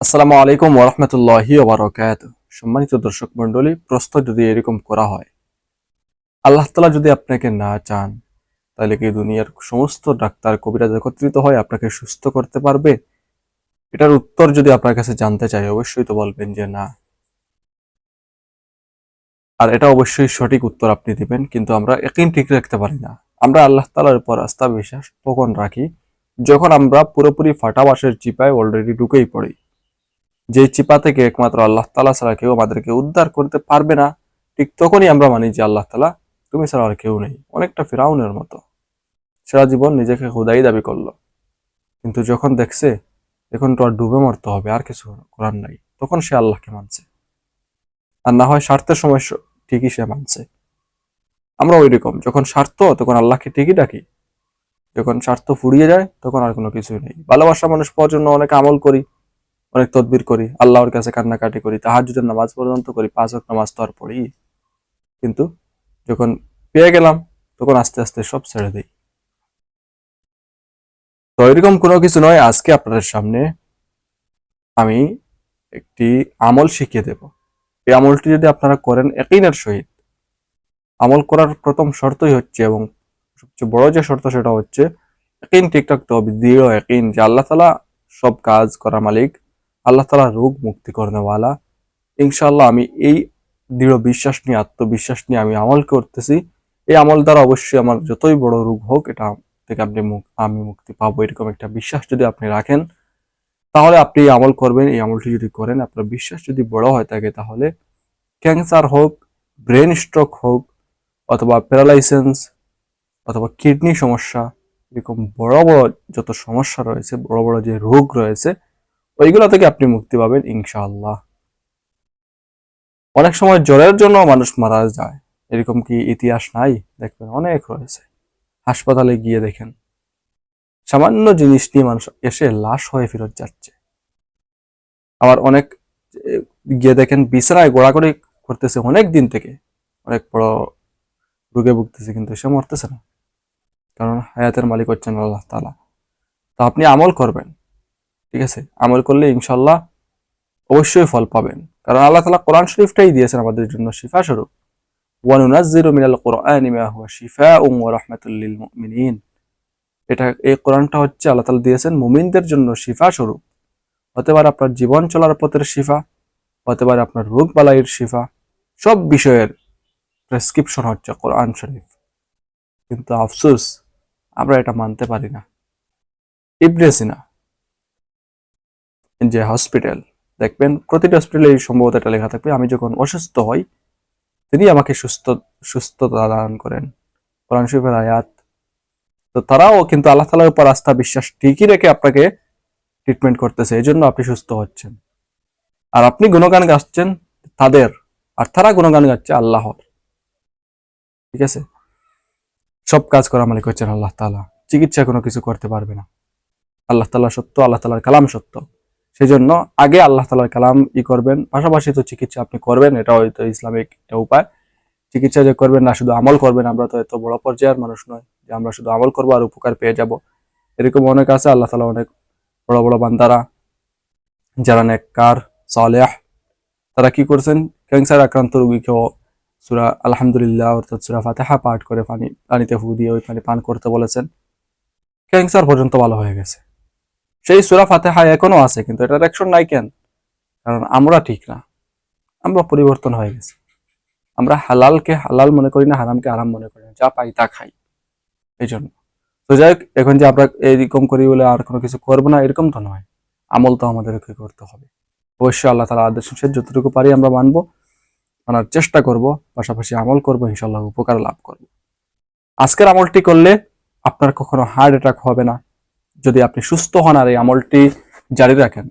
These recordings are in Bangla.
আসসালামু আলাইকুম ওরহমতুল্লাহি ওবরাকাত সম্মানিত দর্শক মণ্ডলী, প্রশ্ন যদি এরকম করা হয়, আল্লাহ তালা যদি আপনাকে না চান, তাহলে কি দুনিয়ার সমস্ত ডাক্তার কবিরাজ একত্রিত হয় আপনাকে সুস্থ করতে পারবে? এটার উত্তর যদি আপনার কাছে জানতে চাই, অবশ্যই তো বলবেন যে না। আর এটা অবশ্যই সঠিক উত্তর আপনি দিবেন, কিন্তু আমরা একই ঠিক রাখতে পারি না। আমরা আল্লাহ তালার উপর আস্থা, বিশ্বাস তখন রাখি। যখন আমরা পুরোপুরি ফাটাবাসের চিপায় অলরেডি ঢুকেই পড়ি যে চিপা থেকে একমাত্র আল্লাহ তালা ছাড়া কেউ আমাদেরকে উদ্ধার করতে পারবে না, ঠিক তখনই আমরা মানি যে আল্লাহ তালা তুমি ছাড়া আর কেউ নেই, অনেকটা ফিরাউনের মতো। সারা জীবন নিজেকে হুদাই দাবি করল। কিন্তু যখন দেখছে, এখন তো আর ডুবে মরতে হবে, আর কিছু করার নাই, তখন সে আল্লাহকে মানছে। আর না হয় স্বার্থের সময় ঠিকই সে মানছে। আমরা ওই রকম যখন স্বার্থ, তখন আল্লাহকে ঠিকই ডাকি। যখন স্বার্থ ফুরিয়ে যায়, তখন আর কোনো কিছুই নেই। ভালোবাসা মানুষ পাওয়ার জন্য অনেক আমল করি। অনেক তদবির করি, আল্লাহর কাছে কান্নাকাটি করি তাহাজুদের নামাজ পর্যন্ত করি, পাঁচ ওয়াক্ত নামাজ তো আর পড়ি। কিন্তু যখন পেয়ে গেলাম, তখন আস্তে আস্তে সব ছেড়ে দিই। তো এরকম কোনো কিছু নয়, আজকে আপনাদের সামনে আমি একটি আমল শিখিয়ে দেব। এই আমলটি যদি আপনারা করেন একইনের সহিত। আমল করার প্রথম শর্তই হচ্ছে, এবং সবচেয়ে বড় যে শর্ত সেটা হচ্ছে একইন ঠিক রাখতে হবে, দৃঢ় একইন যে আল্লাহ তালা সব কাজ করা মালিক আল্লাহ তালা রোগ মুক্তি করেনেওয়ালা ইনশাল্লাহ আমি এই দৃঢ় বিশ্বাস নিয়ে, আত্মবিশ্বাস নিয়ে আমি আমল করতেছি। এই আমল দ্বারা অবশ্যই আমার যতই বড় রোগ হোক, এটা থেকে আপনি আমি মুক্তি পাবো, এরকম একটা বিশ্বাস যদি আপনি রাখেন। তাহলে আপনি আমল করবেন, এই আমলটি যদি করেন, আপনার বিশ্বাস যদি বড় হয় থাকে, তাহলে ক্যান্সার হোক, ব্রেন স্ট্রোক হোক, অথবা প্যারালাইসেন্স অথবা কিডনি সমস্যা, এরকম বড় বড় যত সমস্যা রয়েছে, বড় বড় যে রোগ রয়েছে ওইগুলো থেকে আপনি মুক্তি পাবেন, ইনশাআল্লাহ। অনেক সময় জ্বরের জন্য মানুষ মারা যায়। এরকম কি ইতিহাস নাই? দেখবেন অনেক রয়েছে। হাসপাতালে গিয়ে দেখেন। সামান্য জিনিস নিয়ে মানুষ এসে লাশ হয়ে ফেরত যাচ্ছে। আবার অনেক গিয়ে দেখেন বিছানায় গোড়াগড়ি করতেছে অনেক দিন থেকে। অনেক বড় রোগে ভুগতেছে কিন্তু সে মরতেছে না। কারণ হায়াতের মালিক হচ্ছেন আল্লাহ তালা তো আপনি আমল করবেন। ঠিক আছে? আমল করলে ইনশাল্লাহ অবশ্যই ফল পাবেন। কারণ আল্লাহ তালা কোরআন শরীফটাই দিয়েছেন আমাদের জন্য শিফা স্বরূপ। ওয়ানুনাজ্জিরু মিনাল কোরআনি মা হুয়া শিফাউন ওয়া রাহমাতুল লিল মুমিনিন। এটা, এই কোরআনটা হচ্ছে আল্লাহ তাআলা দিয়েছেন মুমিনদের জন্য শিফা স্বরূপ। হতে পারে আপনার জীবন চলার পথের শিফা, হতে পারে আপনার রোগ বালাইয়ের শিফা, সব বিষয়ের প্রেসক্রিপশন হচ্ছে কোরআন শরীফ। কিন্তু আফসোস, আমরা এটা মানতে পারি না। ইবনে সিনা যে হসপিটাল দেখবেন প্রতিটা হসপিটালে সম্ভবত এটা লেখা থাকবে, আমি যখন অসুস্থ হই, তিনি আমাকে সুস্থ, সুস্থতা দান করেন। কোরআন শরীফের আয়াত। তো তারাও কিন্তু আল্লাহ তালার উপর আস্থা, বিশ্বাস ঠিকই রেখে আপনাকে ট্রিটমেন্ট করতেছে এই জন্য আপনি সুস্থ হচ্ছেন। আর আপনি গুণগান গাচ্ছেন, তাদের, আর তারা গুণগান গাচ্ছে আল্লাহর। ঠিক আছে? সব কাজ করা মালিক হচ্ছেন আল্লাহ তালা চিকিৎসা কোনো কিছু করতে পারবে না। আল্লাহ তালা সত্য, আল্লাহ তালার কালাম সত্য। সেই জন্য আগে আল্লাহ তালার কালাম ই করবেন, পাশাপাশি তো চিকিৎসা আপনি করবেন এটা হয়তো ইসলামিক একটা উপায়। চিকিৎসা যে করবেন না, শুধু আমল করবেন, আমরা তো এত বড় পর্যায়ের মানুষ নয় যে আমরা শুধু আমল করব আর উপকার পেয়ে যাব। এরকম অনেক আছে, আল্লাহ তালা অনেক বড় বড় বান্দারা, যারা নেককার, সালেহ, তারা কি করছেন? ক্যান্সার আক্রান্ত রোগীকেও সুরা আলহামদুলিল্লাহ অর্থাৎ সুরা ফাতেহা পাঠ করে পানি, পানিতে ফু দিয়ে ওই পানি পান করতে বলেছেন। ক্যান্সার পর্যন্ত ভালো হয়ে গেছে। সেই সুরা ফাতেহা এখনও আছে কিন্তু এটার অ্যাকশন নাই কেন? কারণ আমরা ঠিক না। আমরা পরিবর্তন হয়ে গেছি। আমরা হালালকে হালাল মনে করি না হারামকে হারাম মনে করি না। যা পাই তা খাই। এই জন্য তো যাই হোক, এখন যে আমরা এরকম করি বলে আর কোনো কিছু করব না এরকম তো নয়। আমল তো আমাদেরকে করতে হবে। অবশ্যই আল্লাহ তালা আদেশ নিষেধ যতটুকু পারি আমরা মানবো মানার চেষ্টা করব পাশাপাশি আমল করব ইনশাল্লাহ উপকার লাভ করব। আজকের আমলটি করলে আপনার কখনো হার্ট অ্যাটাক হবে না। যদি আপনি সুস্থ হন আর এই আমলটি জারি রাখেন,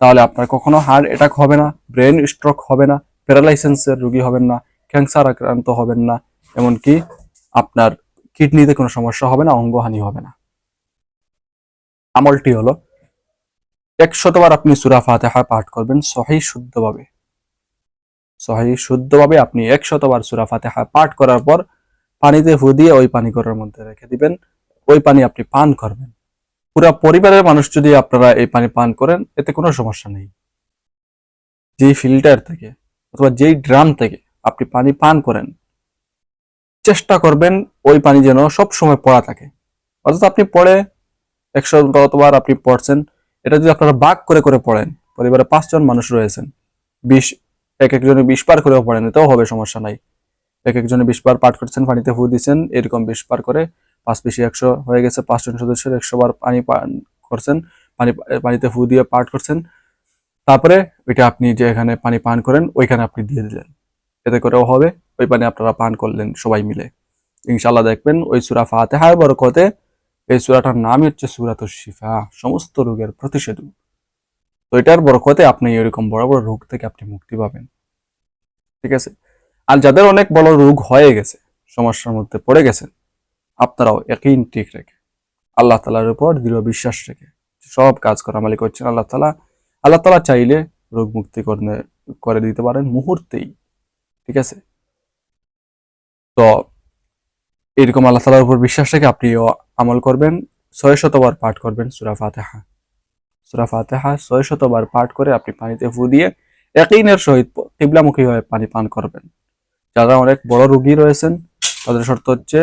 তাহলে আপনার কখনো হার্ট অ্যাটাক হবে না, ব্রেন স্ট্রোক হবে না প্যারালাইসেন্সের রোগী হবেন না, ক্যান্সার আক্রান্ত হবেন না, এমনকি আপনার কিডনিতে কোনো সমস্যা হবে না, অঙ্গহানি হবে না। আমলটি হলো একশতবার আপনি সুরা ফাতেহা পাঠ করবেন সহি শুদ্ধভাবে। সহি শুদ্ধভাবে আপনি একশতবার সুরা ফাতেহা পাঠ করার পর পানিতে ফু দিয়ে ওই পানি করার মধ্যে রেখে দিবেন। ওই পানি আপনি পান করবেন। পুরা পরিবারের মানুষ যদি আপনারা এই পানি পান করেন, এতে কোনো সমস্যা নেই। যেই ফিল্টার থেকে অথবা যেই ড্রাম থেকে আপনি পানি পান করেন, চেষ্টা করবেন ওই পানি যেন সব সময় পড়া থাকে। অর্থাৎ আপনি পড়ে একশো কতবার আপনি পড়ছেন, এটা যদি আপনারা বাক করে করে পড়েন পরিবারে পাঁচজন মানুষ রয়েছেন, বিশ, এক একজনে বিশ পার করেও পড়েন, এতেও হবে সমস্যা নাই। এক একজনে বিশ বার পাঠ করছেন, পানিতে ফু দিচ্ছেন, এরকম বিশ পার করে পাঁচ বেশি একশো হয়ে গেছে পাঁচজন সদস্যের একশো বার পানি পান করছেন, পানি পানিতে ফু দিয়ে পাঠ করছেন। তারপরে ওইটা আপনি যে এখানে পানি পান করেন, ওইখানে আপনি দিয়ে দিলেন। এতে করেও হবে, ওই পানি আপনারা পান করলেন সবাই মিলে। ইনশাল্লাহ দেখবেন ওই সুরা ফাতেহার বরকতে এই সুরাটার নামই হচ্ছে সুরাত শিফা, সমস্ত রোগের প্রতিষেধক। তো এটার বরকতে আপনি এরকম বড় বড় রোগ থেকে আপনি মুক্তি পাবেন। ঠিক আছে? আর যাদের অনেক বড় রোগ হয়ে গেছে, সমস্যার মধ্যে পড়ে গেছেন আপনারাও একই ঠিক রেখে। আল্লাহ তালার উপর দৃঢ় বিশ্বাস রেখে সব কাজ করা মালিক হচ্ছেন আল্লাহ তালা আল্লাহ তালা চাইলে রোগ মুক্তি করে দিতে পারেন মুহূর্তেই, ঠিক আছে? তো এরকম আল্লাহ তালার উপর বিশ্বাস রেখে আপনিও আমল করবেন, ছয় শতবার পাঠ করবেন সুরা ফাতেহা। সুরা ফাতেহা ছয় শতবার পাঠ করে আপনি পানিতে ফু দিয়ে একইনের সহিত কিবলামুখী হয়ে পানি পান করবেন। যারা অনেক বড় রুগী রয়েছেন, তাদের শর্ত হচ্ছে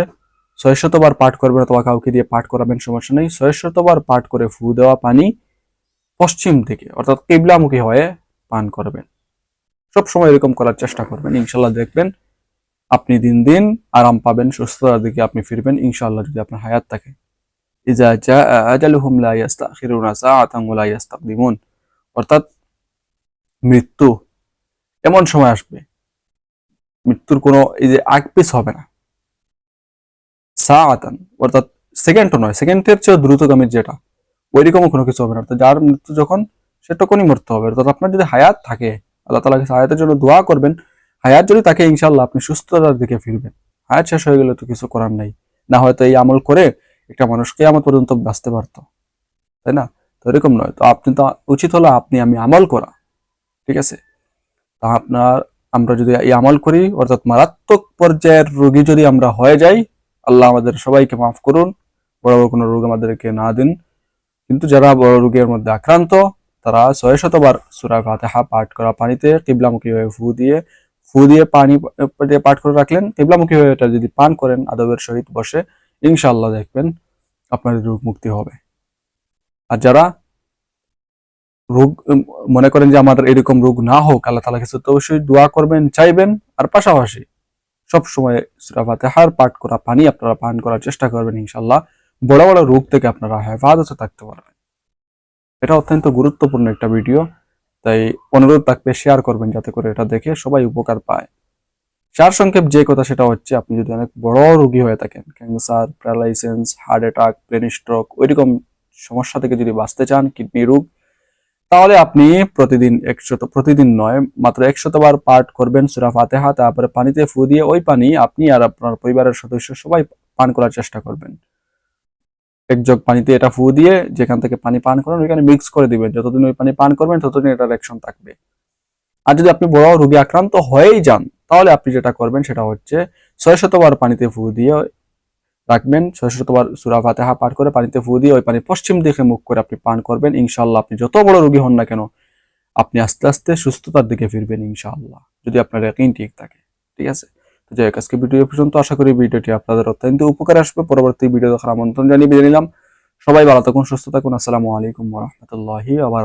ছয় শতবার পাঠ করবেন অথবা কাউকে দিয়ে পাঠ করাবেন, সমস্যা নেই। ছয় শতবার পাঠ করে ফু দেওয়া পানি পশ্চিম দিকে অর্থাৎ কেবলামুখী হয়ে পান করবেন। সব সময় এরকম করার চেষ্টা করবেন ইনশাল্লাহ দেখবেন আপনি দিন দিন আরাম পাবেন, সুস্থতার দিকে আপনি ফিরবেন ইনশাল্লাহ যদি আপনার হায়াত থাকে। ইজা জা আজালুহুম লা ইয়াস্তাখিরুনা সাআতান অর্থাৎ মৃত্যু এমন সময় আসবে, মৃত্যুর কোনো এই যে আগ হবে না। সাআতান, অর্থাৎ সেকেন্ডও নয় সেকেন্ডের চেয়ে দ্রুতগামী যেটা, ওইরকমও কোনো কিছু হবে না। অর্থাৎ যার মৃত্যু যখন সেটুকুনই মরতে হবে। অর্থাৎ আপনার যদি হায়াত থাকে, আল্লাহ তালা হায়াতের জন্য দোয়া করবেন, হায়াত যদি তাকে ইনশাল্লাহ আপনি সুস্থতার দিকে ফিরবেন। হায়াত শেষ হয়ে গেলে তো কিছু করার নাই। না হয়তো এই আমল করে একটা মানুষকে আমার পর্যন্ত বাঁচতে পারতো। তাই না? তো এরকম নয়। তো আপনি তো উচিত হলো আপনি আমি আমল করা। ঠিক আছে? তা আপনার, আমরা যদি এই আমল করি, অর্থাৎ মারাত্মক পর্যায়ের রোগী যদি আমরা হয়ে যাই আল্লাহ আমাদের সবাইকে মাফ করুন, বড় বড় কোনো রোগ আমাদেরকে না দিন। কিন্তু যারা বড় রোগের মধ্যে আক্রান্ত, তারা ছয় শতবার সুরা ফাতেহা পাঠ করা পানিতে কিবলামুখী হয়ে ফু দিয়ে ফু দিয়ে পানি পাঠ করে রাখলেন। কিবলামুখী হয়ে এটা যদি পান করেন, আদবের সহিত বসে, ইনশাআল্লাহ দেখবেন আপনাদের রোগ মুক্তি হবে। আর যারা রোগ, মনে করেন যে আমাদের এরকম রোগ না হোক, আল্লাহ তালা কিছু তো অবশ্যই দোয়া করবেন, চাইবেন, আর পাশাপাশি সব সময় সুরা ফাতেহার পাঠ করা, পানি আপনারা পান করার চেষ্টা করবেন ইনশাল্লাহ বড় বড় রোগ থেকে আপনারা হেফাজতে থাকতে পারবেন। এটা অত্যন্ত গুরুত্বপূর্ণ একটা ভিডিও, তাই অনুরোধ থাকবে শেয়ার করবেন যাতে করে এটা দেখে সবাই উপকার পায়। সার সংক্ষেপ যে কথা সেটা হচ্ছে, আপনি যদি অনেক বড় রোগী হয়ে থাকেন, cancer paralysis heart attack brain stroke ওইরকম সমস্যা থেকে যদি বাঁচতে চান কিডনি রোগ তাহলে আপনি প্রতিদিন একশত, প্রতিদিন নয়, মাত্র একশত বার পাঠ করবেন সুরা ফাতেহা, তারপরে পানিতে ফু দিয়ে ওই পানি আপনি আর আপনার পরিবারের সদস্য সবাই পান করার চেষ্টা করবেন। এক পানিতে এটা ফু দিয়ে যেখান থেকে পানি পান করেন, ওইখানে মিক্স করে দিবেন। যতদিন ওই পানি পান করবেন, ততদিন এটা অ্যাকশন থাকবে। আর যদি আপনি বড় রোগী আক্রান্ত হয়েই যান, তাহলে আপনি যেটা করবেন, সেটা হচ্ছে ছয় শতবার পানিতে ফু দিয়ে রাখবেন। শতবার সুরা ফাতেহা পাঠ করে পানিতে ফু দিয়ে ওই পানি পশ্চিম দিকে মুখ করে আপনি পান করবেন। ইনশাআল্লাহ আপনি যত বড় রোগী হন না কেন, আপনি আস্তে আস্তে সুস্থতার দিকে ফিরবেন ইনশাআল্লাহ, যদি আপনার একই ঠিক থাকে। ঠিক আছে? তো যাই হোক আজকে ভিডিও পর্যন্ত। আশা করি ভিডিওটি আপনাদের অত্যন্ত উপকারে আসবে। পরবর্তী ভিডিও দেখার আমন্ত্রণ জানিয়ে বিদায় নিলাম। সবাই ভালো থাকুন, সুস্থ থাকুন। আসসালামু আলাইকুম রহমতুল্লাহি আবার